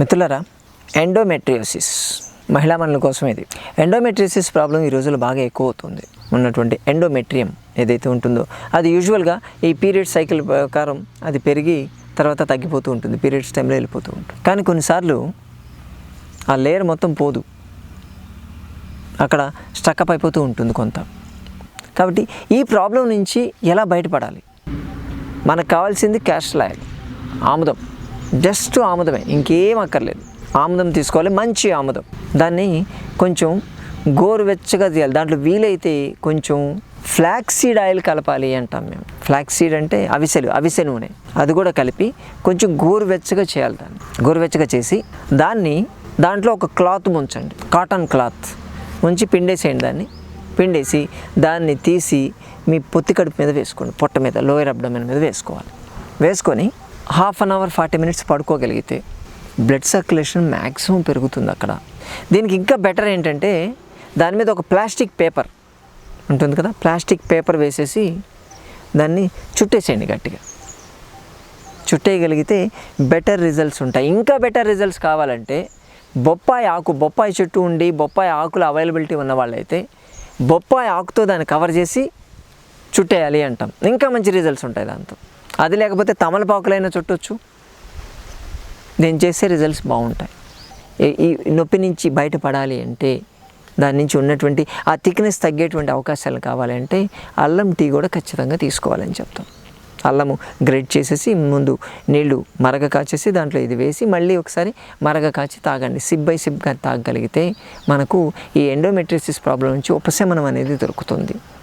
మిత్రులరా ఎండోమెట్రియోసిస్ మహిళా మనుల కోసం ఇది. ఎండోమెట్రియోసిస్ ప్రాబ్లం ఈ రోజుల్లో బాగా ఎక్కువ అవుతుంది. ఉన్నటువంటి ఎండోమెట్రియం ఏదైతే ఉంటుందో అది యూజువల్గా ఈ పీరియడ్ సైకిల్ ప్రకారం అది పెరిగి తర్వాత తగ్గిపోతూ ఉంటుంది పీరియడ్స్ టైంలో వెళ్ళిపోతూ ఉంటుంది. కానీ కొన్నిసార్లు ఆ లేయర్ మొత్తం పోదు. అక్కడ స్టక్అప్ అయిపోతూ ఉంటుంది కొంత. కాబట్టి ఈ ప్రాబ్లం నుంచి ఎలా బయటపడాలి? మనకు కావాల్సింది క్యాస్టర్ ఆయిల్ ఆముదం. జస్ట్ ఆముదమే ఇంకేం అక్కర్లేదు. ఆముదం తీసుకోవాలి మంచి ఆముదం. దాన్ని కొంచెం గోరువెచ్చగా తీయాలి. దాంట్లో వీలైతే కొంచెం ఫ్లాక్సీడ్ సీడ్ ఆయిల్ కలపాలి అంటాం మేము. ఫ్లాక్సీడ్ సీడ్ అంటే అవిసెలు అవిసె నూనె. అది కూడా కలిపి కొంచెం గోరువెచ్చగా చేయాలి దాన్ని. గోరువెచ్చగా చేసి దాన్ని దాంట్లో ఒక క్లాత్ ముంచండి. Cotton cloth. ముంచి పిండేసేయండి దాన్ని. పిండేసి దాన్ని తీసి మీ పొత్తి కడుపు మీద వేసుకోండి. పొట్ట మీద లోయర్ అబ్డమిన్ మీద వేసుకోవాలి. వేసుకొని half an hour forty minutes పడుకోగలిగితే blood circulation maximum పెరుగుతుంది అక్కడ. దీనికి ఇంకా బెటర్ ఏంటంటే దాని మీద ఒక ప్లాస్టిక్ పేపర్ ఉంటుంది కదా ప్లాస్టిక్ పేపర్ వేసేసి దాన్ని చుట్టేసేయండి గట్టిగా. చుట్టేయగలిగితే బెటర్ రిజల్ట్స్ ఉంటాయి. ఇంకా బెటర్ రిజల్ట్స్ కావాలంటే బొప్పాయి ఆకు బొప్పాయి చెట్టు ఉండి బొప్పాయి ఆకులు అవైలబిలిటీ ఉన్న వాళ్ళైతే బొప్పాయి ఆకుతో దాన్ని కవర్ చేసి చుట్టేయాలి అంటాం. ఇంకా మంచి రిజల్ట్స్ ఉంటాయి దాంతో. అది లేకపోతే తమలపాకులైనా చుట్టొచ్చు. నేను చేసే రిజల్ట్స్ బాగుంటాయి. ఈ- నొప్పి నుంచి బయటపడాలి అంటే దాని నుంచి ఉన్నటువంటి ఆ థిక్నెస్ తగ్గేటువంటి అవకాశాలు కావాలంటే అల్లం టీ కూడా ఖచ్చితంగా తీసుకోవాలని చెప్తాం. అల్లము గ్రేట్ చేసేసి ముందు నీళ్ళు మరగ కాచేసి దాంట్లో ఇది వేసి మళ్ళీ ఒకసారి మరగ కాచి తాగండి. సిప్ బై సిప్గా తాగగలిగితే మనకు ఈ ఎండోమెట్రిసిస్ ప్రాబ్లం నుంచి ఉపశమనం అనేది దొరుకుతుంది.